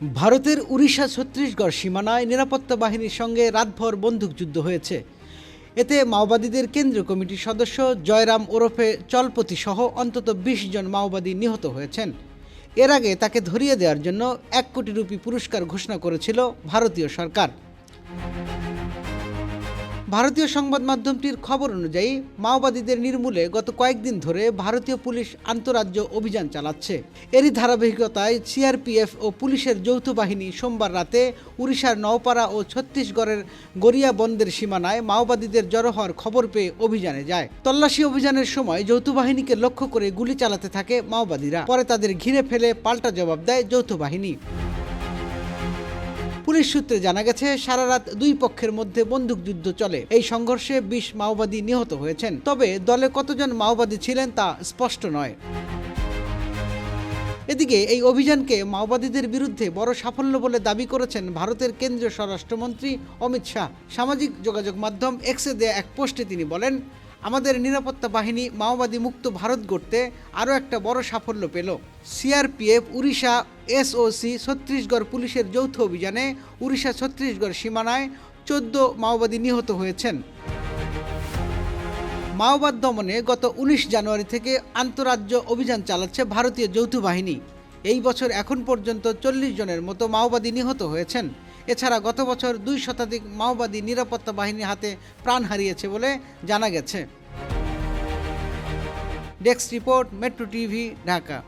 ভারতের উড়িষ্যা ছত্তিশগড় সীমানায় নিরাপত্তা বাহিনীর সঙ্গে রাতভর বন্দুকযুদ্ধ হয়েছে। এতে মাওবাদীদের কেন্দ্রীয় কমিটির সদস্য জয়রাম ওরফে চলপতি সহ অন্তত বিশ জন মাওবাদী নিহত হয়েছেন। এর আগে তাকে ধরিয়ে দেওয়ার জন্য এক কোটি রুপি পুরস্কার ঘোষণা করেছিল ভারতীয় সরকার। ভারতীয় সংবাদ মাধ্যমটির খবর অনুযায়ী, মাওবাদীদের নির্মূলে গত কয়েকদিন ধরে ভারতীয় পুলিশ আন্তরাজ্য অভিযান চালাচ্ছে। এরই ধারাবাহিকতায় সিআরপিএফ ও পুলিশের যৌথ বাহিনী সোমবার রাতে উড়িষ্যার নওপাড়া ও ছত্তিশগড়ের গড়িয়া বন্দের সীমানায় মাওবাদীদের জড়ো হওয়ার খবর পেয়ে অভিযানে যায়। তল্লাশি অভিযানের সময় যৌথ বাহিনীকে লক্ষ্য করে গুলি চালাতে থাকে মাওবাদীরা। পরে তাদের ঘিরে ফেলে পাল্টা জবাব দেয় যৌথ বাহিনী। পুলিশ সূত্রে জানা গেছে, সারা রাত দুই পক্ষের মধ্যে বন্দুকযুদ্ধ চলে। এই সংঘর্ষে বিশ মাওবাদী নিহত হয়েছেন। তবে দলে কতজন মাওবাদী ছিলেন তা স্পষ্ট নয়। এদিকে এই অভিযানকে মাওবাদীদের বিরুদ্ধে বড় সাফল্য বলে দাবি করেছেন ভারতের কেন্দ্রীয় স্বরাষ্ট্রমন্ত্রী অমিত শাহ। সামাজিক যোগাযোগ মাধ্যম এক্সে দেয়া এক পোস্টে তিনি বলেন আমাদের নিরাপত্তা বাহিনী মাওবাদী মুক্ত ভারত গড়তে আরও একটা বড় সাফল্য পেল। সিআরপিএফ, উড়িষ্যা, এসওসি, ছত্তিশগড় পুলিশের যৌথ অভিযানে উড়িষ্যা ছত্তিশগড় সীমানায় চোদ্দ মাওবাদী নিহত হয়েছেন। মাওবাদ দমনে গত উনিশ জানুয়ারি থেকে আন্তরাজ্য অভিযান চালাচ্ছে ভারতীয় যৌথ বাহিনী। এই বছর এখন পর্যন্ত চল্লিশ জনের মতো মাওবাদী নিহত হয়েছেন। এছাড়া গত বছর দুই শতাধিক মাওবাদী নিরাপত্তা বাহিনীর হাতে প্রাণ হারিয়েছে বলে জানা গেছে। Desk report, metro TV, Dhaka.